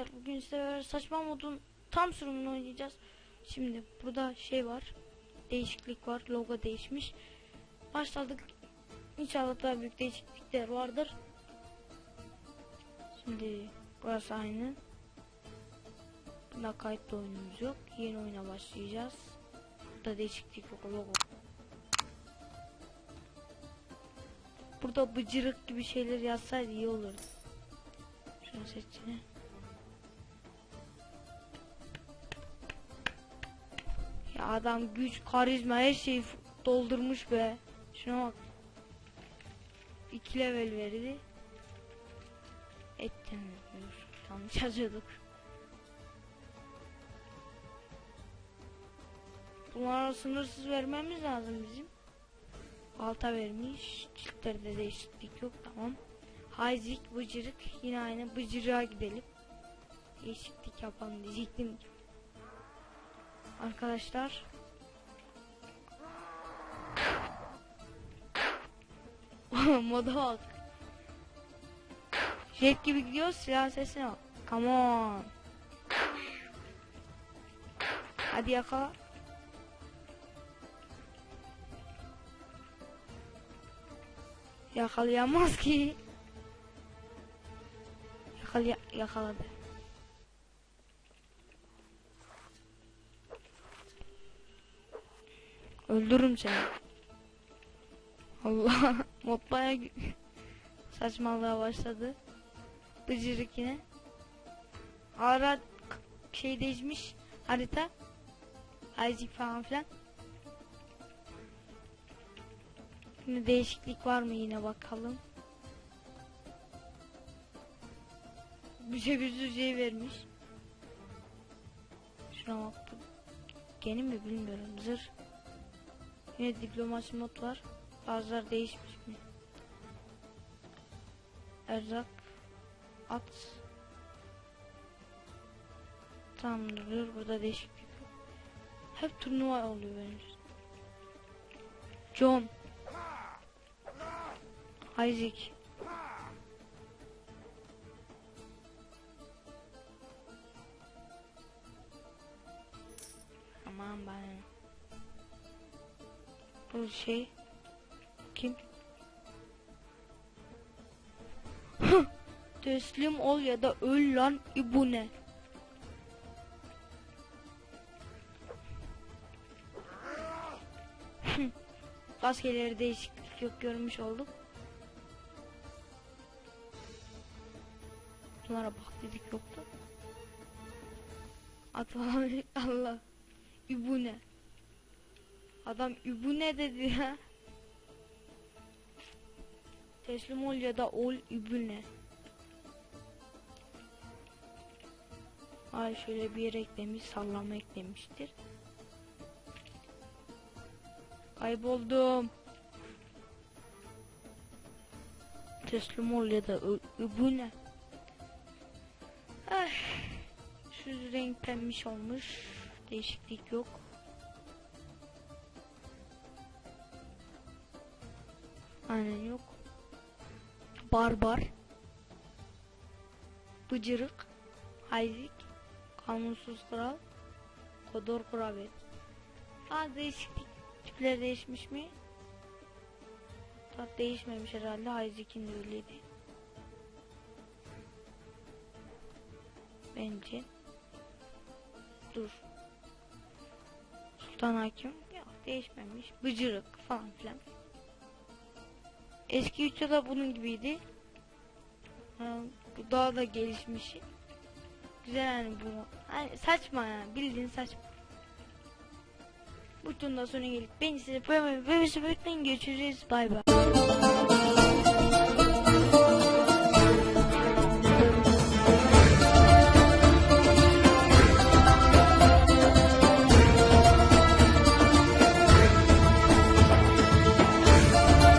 arkadaşlar bugün size saçma modun tam sürümünü oynayacağız. Şimdi burada şey var. Değişiklik var. Logo değişmiş. Başladık. İnşallah daha büyük değişiklikler vardır. Şimdi burası aynı. Bunda kayıtlı oyunumuz yok. Yeni oyuna başlayacağız. Burada değişiklik yok. Logo. Burada bıcırık gibi şeyler yazsaydı iyi olurdu. Şunu seçelim. Adam güç, karizma her şeyi doldurmuş be. Şuna bak. 2 level verdi. Et temizliyor. Yanlış yazıyorduk. Bunlara sınırsız vermemiz lazım bizim. Alta vermiş. Çiftlerde değişiklik yok tamam. Hayzik, bıcırık yine aynı bıcırığa gidelim. Değişiklik yapalım diyecektim. Arkadaşlar. Moda bak. Jet gibi gidiyoruz silah sesine bak. Come on. Hadi yakala. Yakalayamaz ki. Yakala yakaladı. Öldürürüm seni. Allah mod baya gü- saçmalığa başladı. Bıcırık yine. Ara şey değişmiş harita. Isaac falan filan. Şimdi değişiklik var mı yine bakalım. Bir şey bir sürü şey vermiş. Şuna bak. Yeni mi bilmiyorum. Zırh. Yine diplomasi mod var. Bazıları değişmiş mi? Erzak. At. Tamamdır. Burada değişiklik yok. Hep turnuva oluyor için. John. Isaac. Aman ben. Bu şey kim? Teslim ol ya da öl lan ibune. Maskeleri değişiklik yok görmüş olduk. Bunlara bak dedik yoktu. At falan Allah. İbune. Adam İbune dedi ya. Teslim ol ya da ol İbune. Ay şöyle bir yere eklemiş sallama eklemiştir. Kayboldum. Teslim ol ya da İbune. Ay. Şu renk pembiş olmuş. Değişiklik yok. Aynen yok. Barbar. Bıcırık. Hayzik. Kanunsuz kral. Kodor kurabet. Aa değişiklik. Tipler değişmiş mi? Tat değişmemiş herhalde. Hayzik'in de öyleydi. Bence. Dur. Sultan Hakim. Yok değişmemiş. Bıcırık falan filan. Eski üçü de bunun gibiydi. Bu daha da gelişmiş. Güzel yani bu. Hani saçma yani bildiğin saçma. Bu turdan sonra gelip beni size böyle böyle böyle görüşürüz. Bay bay.